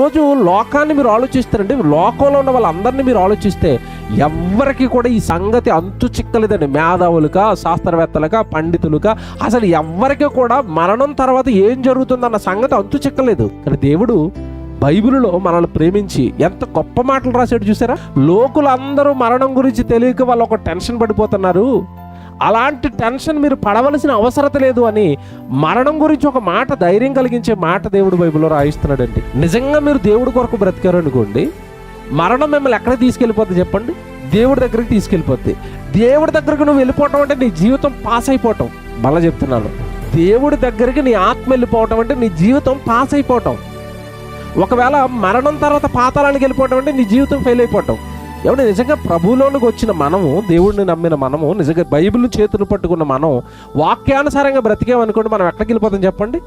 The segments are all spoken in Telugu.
రోజు లోకాన్ని మీరు ఆలోచిస్తారండి. లోకంలో ఉన్న వాళ్ళందరినీ మీరు ఆలోచిస్తే ఎవ్వరికి కూడా ఈ సంగతి అంతు చిక్కలేదండి. మేధావులుగా శాస్త్రవేత్తలుగా పండితులుగా అసలు ఎవ్వరికి కూడా మరణం తర్వాత ఏం జరుగుతుందన్న సంగతి అంతు చిక్కలేదు. కానీ దేవుడు బైబిల్లో మనల్ని ప్రేమించి ఎంత గొప్ప మాటలు రాశాడు చూసారా? లోకులందరూ మరణం గురించి తెలియక వాళ్ళు ఒక టెన్షన్ పడిపోతున్నారు. అలాంటి టెన్షన్ మీరు పడవలసిన అవసరత లేదు అని మరణం గురించి ఒక మాట ధైర్యం కలిగించే మాట దేవుడు బైబిల్లో రాయిస్తున్నాడండి. నిజంగా మీరు దేవుడి కొరకు బ్రతికారు అనుకోండి మరణం మిమ్మల్ని ఎక్కడ తీసుకెళ్ళిపోద్ది చెప్పండి? దేవుడి దగ్గరికి తీసుకెళ్ళిపోద్ది. దేవుడి దగ్గరికి నువ్వు వెళ్ళిపోవటం అంటే నీ జీవితం పాస్ అయిపోవటం. మళ్ళీ చెప్తున్నాను దేవుడి దగ్గరికి నీ ఆత్మ వెళ్ళిపోవటం అంటే నీ జీవితం పాస్ అయిపోవటం. ఒకవేళ మరణం తర్వాత పాతాళానికి వెళ్ళిపోవటం అంటే నీ జీవితం ఫెయిల్ అయిపోవటం. ఏమంటే నిజంగా ప్రభువులోనికి వచ్చిన మనము దేవుడిని నమ్మిన మనము నిజంగా బైబిల్ చేతులు పట్టుకున్న మనం వాక్యానుసారంగా బ్రతికామనుకోండి మనం ఎక్కడికి వెళ్ళిపోతాం చెప్పండి?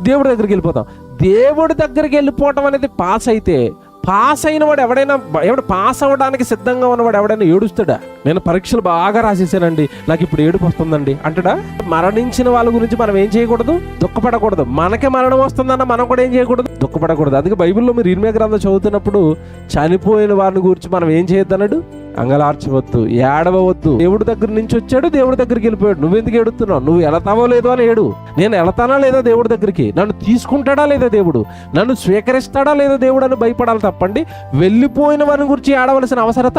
దేవుడి దగ్గరికి వెళ్ళిపోతాం. దేవుడి దగ్గరికి వెళ్ళిపోవటం అనేది పాస్ అయితే పాస్ అయిన వాడు ఎవడైనా ఎవడు పాస్ అవ్వడానికి సిద్ధంగా ఉన్నవాడు ఎవడైనా ఏడుస్తాడా? నేను పరీక్షలు బాగా రాసేసానండి నాకు ఇప్పుడు ఏడుపు వస్తుందండి. అంటాడా? మరణించిన వాళ్ళ గురించి మనం ఏం చేయకూడదు? దుఃఖపడకూడదు. మనకే మరణం వస్తుందన్న మనం కూడా ఏం చేయకూడదు? దుఃఖపడకూడదు అందుకే బైబిల్లో మీరు ఇరిమే గ్రంథం చదువుతున్నప్పుడు చనిపోయిన వారిని గురించి మనం ఏం చేయొద్దన్నాడు? అంగలార్చవద్దు ఏడవద్దు దేవుడి దగ్గర నుంచి వచ్చాడు దేవుడి దగ్గరికి వెళ్ళిపోయాడు. నువ్వెందుకు ఎడుతున్నావు నువ్వు వెళతావో లేదో అని ఏడు. నేను వెళతానా లేదా దేవుడి దగ్గరికి? నన్ను తీసుకుంటాడా లేదా దేవుడు? నన్ను స్వీకరిస్తాడా లేదా దేవుడు అని భయపడాలి తప్పండి. వెళ్ళిపోయిన వారిని గురించి ఏడవలసిన అవసరత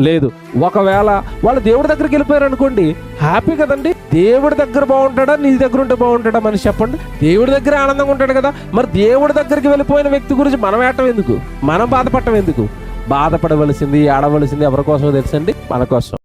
లేదు. ఒకవేళ వాళ్ళు దేవుడి దగ్గరికి వెళ్ళిపోయారు అనుకోండి హ్యాపీ కదండి. దేవుడి దగ్గర బాగుంటాడా? నీ దగ్గర ఉంటే బాగుంటాడా మనిషి చెప్పండి. దేవుడి దగ్గర ఆనందంగా ఉంటాడు కదా. మరి దేవుడి దగ్గరికి వెళ్ళిపోయిన వ్యక్తి గురించి మనం ఏటం ఎందుకు? మనం బాధపడటం ఎందుకు? బాధపడవలసింది ఆడవలసింది ఎవరి కోసం తెలుసండి? మన కోసం